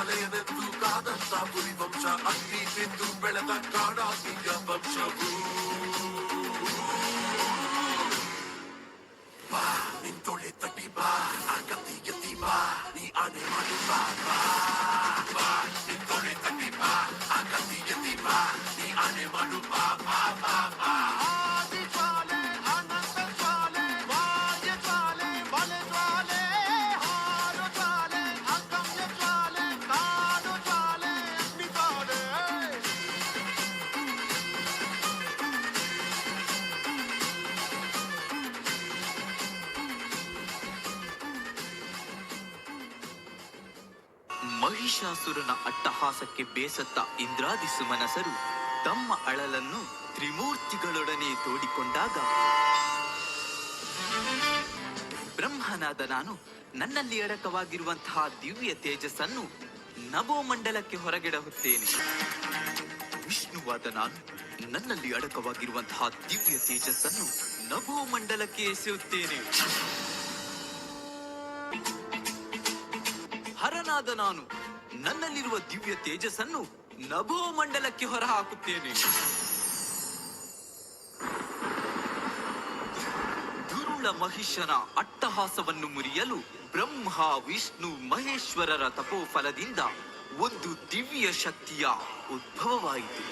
ಆದಂತ ಪುರಿ ವಂಶ ಅಗ್ನಿ ಬಿದ್ದು ಬೆಳೆದ ಕಾಡಾಗಿಯ ವಂಶವು ಬಾ ನಿಂತೊಳೆ ತಟ್ಟಿ ಮಹಿಷಾಸುರನ ಅಟ್ಟಹಾಸಕ್ಕೆ ಬೇಸತ್ತ ಇಂದ್ರಾದಿ ಸುಮನಸರು ತಮ್ಮ ಅಳಲನ್ನು ತ್ರಿಮೂರ್ತಿಗಳೊಡನೆ ತೋಡಿಕೊಂಡಾಗ, ಬ್ರಹ್ಮನಾದ ನಾನು ನನ್ನಲ್ಲಿ ಅಡಕವಾಗಿರುವಂತಹ ದಿವ್ಯ ತೇಜಸ್ಸನ್ನು ನಭೋಮಂಡಲಕ್ಕೆ ಹೊರಗೆಡಹುತ್ತೇನೆ. ವಿಷ್ಣುವಾದ ನಾನು ನನ್ನಲ್ಲಿ ಅಡಕವಾಗಿರುವಂತಹ ದಿವ್ಯ ತೇಜಸ್ಸನ್ನು ನಭೋಮಂಡಲಕ್ಕೆ ಎಸೆಯುತ್ತೇನೆ. ಹರನಾದ ನಾನು. ನನ್ನಲ್ಲಿರುವ ದಿವ್ಯ ತೇಜಸ್ಸನ್ನು ನಭೋ ಮಂಡಲಕ್ಕೆ ಹೊರಹಾಕುತ್ತೇನೆ. ದುರುಳ ಮಹಿಷನ ಅಟ್ಟಹಾಸವನ್ನು ಮುರಿಯಲು ಬ್ರಹ್ಮ, ವಿಷ್ಣು, ಮಹೇಶ್ವರರ ತಪೋಫಲದಿಂದ ಒಂದು ದಿವ್ಯ ಶಕ್ತಿಯ ಉದ್ಭವವಾಯಿತು.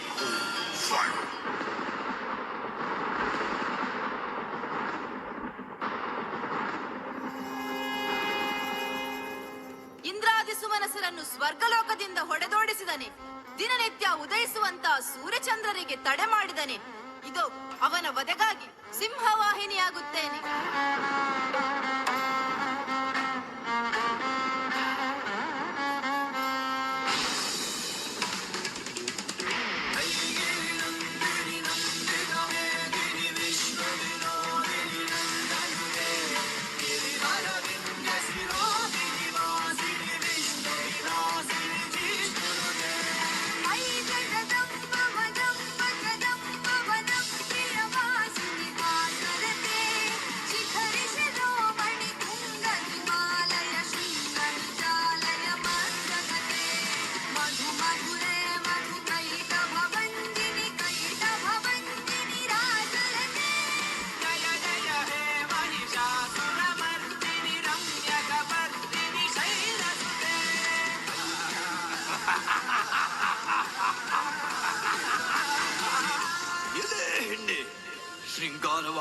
ಇಂದ್ರಾದಿ ಸ್ವರ್ಗಲೋಕದಿಂದ ಹೊಡೆದೋಡಿಸಿದನೆ. ದಿನನಿತ್ಯ ಉದಯಿಸುವಂತ ಸೂರ್ಯಚಂದ್ರರಿಗೆ ತಡೆ ಮಾಡಿದನೆ. ಇದು ಅವನ ವಧೆಗಾಗಿ ಸಿಂಹವಾಹಿನಿಯಾಗುತ್ತೇನೆ.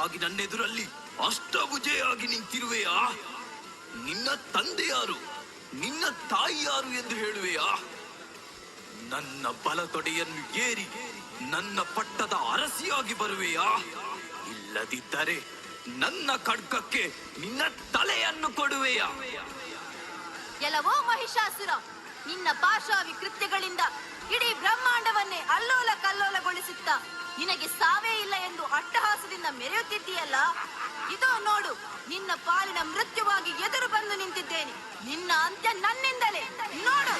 ಶೃಂಗಾರವಾಗಿ ನನ್ನೆದುರಲ್ಲಿ ಅಷ್ಟಭುಜೆಯಾಗಿ ನಿಂತಿರುವೆಯಾ? ನಿನ್ನ ತಂದೆ ಯಾರು ನಿನ್ನ ತಾಯಿ ಯಾರು ಎಂದು ಹೇಳುವೆಯಾ? ನನ್ನ ಬಲತೊಡೆಯನ್ನು ಏರಿ ನನ್ನ ಪಟ್ಟದ ಅರಸಿಯಾಗಿ ಬರುವೆಯಾ? ಇಲ್ಲದಿದ್ದರೆ ನನ್ನ ಖಡ್ಗಕ್ಕೆ ನಿನ್ನ ತಲೆಯನ್ನು ಕೊಡುವೆಯಾ? ಎಲ್ಲವೋ ಮಹಿಷಾಸುರ ನಿನ್ನ ಪಾಶಾವಿ ಕೃತ್ಯಗಳಿಂದ ಇಡೀ ಬ್ರಹ್ಮಾಂಡವನ್ನೇ ಅಲ್ಲೋಲ ಕಲ್ಲೋಲಗೊಳಿಸುತ್ತಾ ನಿನಗೆ ಸಾವೇ ಇಲ್ಲ ಎಂದು ಅಟ್ಟಹಾಸದಿಂದ ಮೆರೆಯುತ್ತಿದ್ದೀಯಲ್ಲ? ಇದೋ ನೋಡು, ನಿನ್ನ ಪಾಲಿನ ಮೃತ್ಯುವಾಗಿ ಎದುರು ಬಂದು ನಿಂತಿದ್ದೇನೆ. ನಿನ್ನ ಅಂತ್ಯ ನನ್ನಿಂದಲೇ. ನೋಡು.